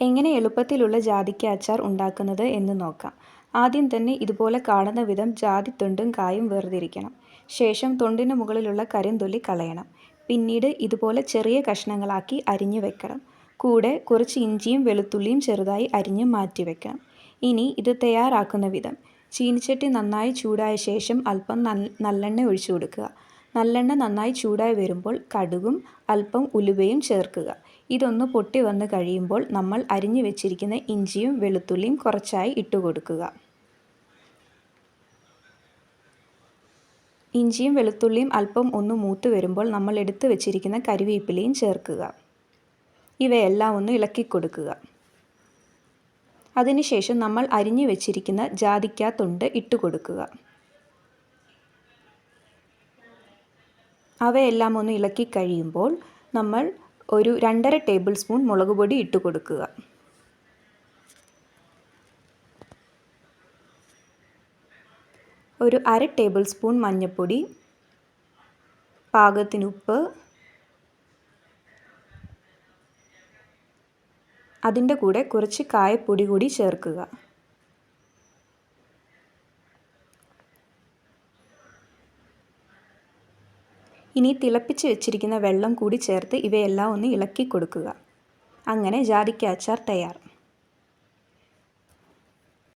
എങ്ങനെ എളുപ്പത്തിലുള്ള ജാതിക്ക അച്ചാർ ഉണ്ടാക്കുന്നത് എന്ന് നോക്കാം. ആദ്യം തന്നെ ഇതുപോലെ കാണുന്ന വിധം ജാതി തൊണ്ടും കായും വേർതിരിക്കണം. ശേഷം തൊണ്ടിന് മുകളിലുള്ള കരിന്തൊലി കളയണം. പിന്നീട് ഇതുപോലെ ചെറിയ കഷ്ണങ്ങളാക്കി അരിഞ്ഞു വെക്കണം. കൂടെ കുറച്ച് ഇഞ്ചിയും വെളുത്തുള്ളിയും ചെറുതായി അരിഞ്ഞ് മാറ്റി വെക്കണം. ഇനി ഇത് തയ്യാറാക്കുന്ന വിധം. ചീനിച്ചട്ടി നന്നായി ചൂടായ ശേഷം അല്പം നല്ലെണ്ണ ഒഴിച്ചു കൊടുക്കുക. നല്ലെണ്ണ നന്നായി ചൂടായി വരുമ്പോൾ കടുകും അല്പം ഉലുവയും ചേർക്കുക. ഇതൊന്ന് പൊട്ടി വന്ന് കഴിയുമ്പോൾ നമ്മൾ അരിഞ്ഞു വെച്ചിരിക്കുന്ന ഇഞ്ചിയും വെളുത്തുള്ളിയും കുറച്ചായി ഇട്ട് കൊടുക്കുക ഇഞ്ചിയും വെളുത്തുള്ളിയും അല്പം ഒന്ന് മൂത്ത് വരുമ്പോൾ നമ്മൾ എടുത്തു വെച്ചിരിക്കുന്ന കരിവേപ്പിലയും ചേർക്കുക. ഇവയെല്ലാം ഒന്ന് ഇളക്കി കൊടുക്കുക അതിനുശേഷം നമ്മൾ അരിഞ്ഞു വെച്ചിരിക്കുന്ന ജാതിക്കാത്തുണ്ട് തൊണ്ട് ഇട്ട് കൊടുക്കുക അവയെല്ലാം ഒന്ന് ഇളക്കി കഴിയുമ്പോൾ നമ്മൾ ഒരു രണ്ടര ടേബിൾ സ്പൂൺ മുളക് പൊടി ഇട്ട് കൊടുക്കുക. ഒരു അര ടേബിൾ സ്പൂൺ മഞ്ഞൾപ്പൊടി പാകത്തിന് ഉപ്പ് അതിന്റെ കൂടെ കുറച്ച് കായപ്പൊടി കൂടി ചേർക്കുക. ഇനി തിളപ്പിച്ച് വെച്ചിരിക്കുന്ന വെള്ളം കൂടി ചേർത്ത് ഇവയെല്ലാം ഒന്ന് ഇളക്കി കൊടുക്കുക. അങ്ങനെ ജാതിക്ക അച്ചാർ തയ്യാർ.